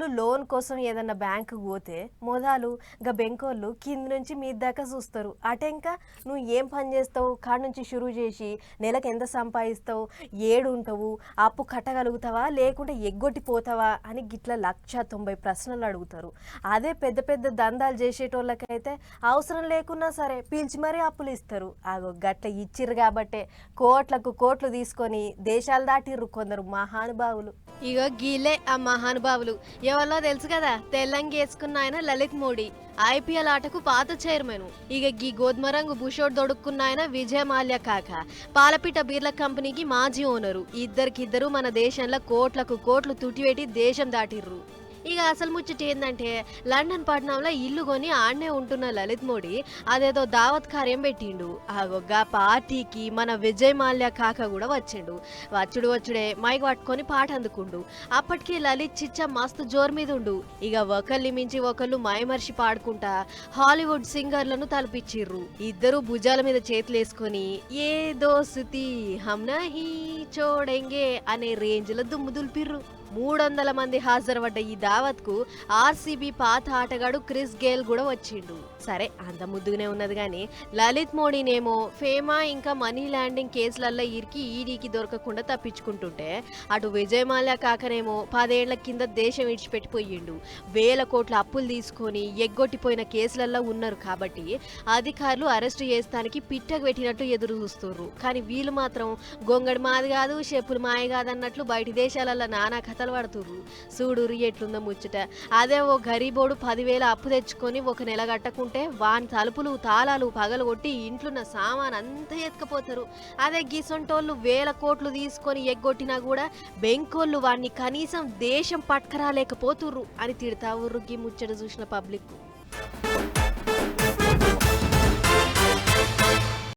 వాళ్ళు లోన్ కోసం ఏదన్నా బ్యాంకు పోతే మొదలు గా బెంకోళ్ళు కింద నుంచి మీ దాకా చూస్తారు. అటెంక నువ్వు ఏం పని చేస్తావు? కాడ నుంచి షురూ చేసి నెలకు ఎంత సంపాదిస్తావు? ఏడు ఉంటావు? అప్పు కట్టగలుగుతావా? లేకుంటే ఎగ్గొట్టిపోతావా? అని గిట్ల లక్ష తొంభై ప్రశ్నలు అడుగుతారు. అదే పెద్ద పెద్ద దందాలు చేసేటోళ్ళకైతే అవసరం లేకున్నా సరే పిలిచి మరీ అప్పులు ఇస్తారు. ఆగో గట్ల ఇచ్చిర్రు కాబట్టే కోట్లకు కోట్లు తీసుకొని దేశాలు దాటిర్రు కొందరు మహానుభావులు. ఇగో గీలే ఆ మహానుభావులు. ఎవరో తెలుసు కదా? తెల్లంగి వేసుకున్న ఆయన లలిత్ మోడీ. ఐపీఎల్ ఆటకు పాత చైర్మన్. ఇక గీ గోధుమ రంగు భూషోడ్ దొడుక్కున్న ఆయన విజయ మాల్యా కాక. పాలపీట బీర్ల కంపెనీకి మాజీ ఓనరు. ఇద్దరికిద్దరు మన దేశంలో కోట్లకు కోట్లు తుటివేటి దేశం దాటిర్రు. ఇక అసలు ముచ్చట ఏంటంటే లండన్ పట్టణంలో ఇల్లు కొని ఆడనే ఉంటున్న లలిత్ మోడీ అదేదో దావత్ కార్యం పెట్టిండు. ఆగొగ్గ పార్టీకి మన విజయ్ మాల్యా కాక కూడా వచ్చిండు. వచ్చుడు వచ్చుడే మైక్ పట్టుకొని పాట అందుకుండు. అప్పటికే లలిత్ చిచ్చ మస్తు జోరు మీద ఉండు. ఇక ఒకళ్ళని మించి ఒకళ్ళు మైమర్షి పాడుకుంటా హాలీవుడ్ సింగర్లను తలపిచ్చిర్రు. ఇద్దరు భుజాల మీద చేతులేసుకొని ఏ దోస్తి హమ్ నహీ చోడెంగే అనే రేంజ్లో దుమ్ము దులిపిర్రు. మూడు వందల మంది హాజరవడ్డ ఈ దావత్కు ఆర్సీబీ పాత ఆటగాడు క్రిస్ గేల్ కూడా వచ్చిండు. సరే అంత ముద్దుగానే ఉన్నది కానీ లలిత్ మోడీనేమో ఫేమా ఇంకా మనీ ల్యాండింగ్ కేసులల్లో ఇరికి ఈడీకి దొరకకుండా తప్పించుకుంటుంటే అటు విజయమాల కాకనేమో పదేళ్ళ కింద దేశం విడిచిపెట్టిపోయిండు. వేల కోట్ల అప్పులు తీసుకొని ఎగ్గొట్టిపోయిన కేసులల్లో ఉన్నారు కాబట్టి అధికారులు అరెస్టు చేస్తానికి పిట్టకు పెట్టినట్టు ఎదురు చూస్తున్నారు కానీ వీళ్ళు మాత్రం గొంగడి మాది కాదు చెప్పులు మాయ కాదన్నట్లు బయటి దేశాలలో నానా కథలు పడుతుర్రు. చూడురు ఎట్లుందో ముచ్చట. అదే ఓ గరీబోడు పదివేల అప్పు తెచ్చుకొని ఒక నెల కట్టకుంటే వాని తలుపులు తాళాలు పగలు కొట్టి ఇంట్లోన్న సామాన్ అంతా ఎత్తుకపోతారు. అదే గిసొంటోళ్ళు వేల కోట్లు తీసుకొని ఎగ్గొట్టినా కూడా బెంకోళ్ళు వాడిని కనీసం దేశం పట్కరాలేకపోతుర్రు అని తిడతావుర్రు గీ ముచ్చట చూసిన పబ్లిక్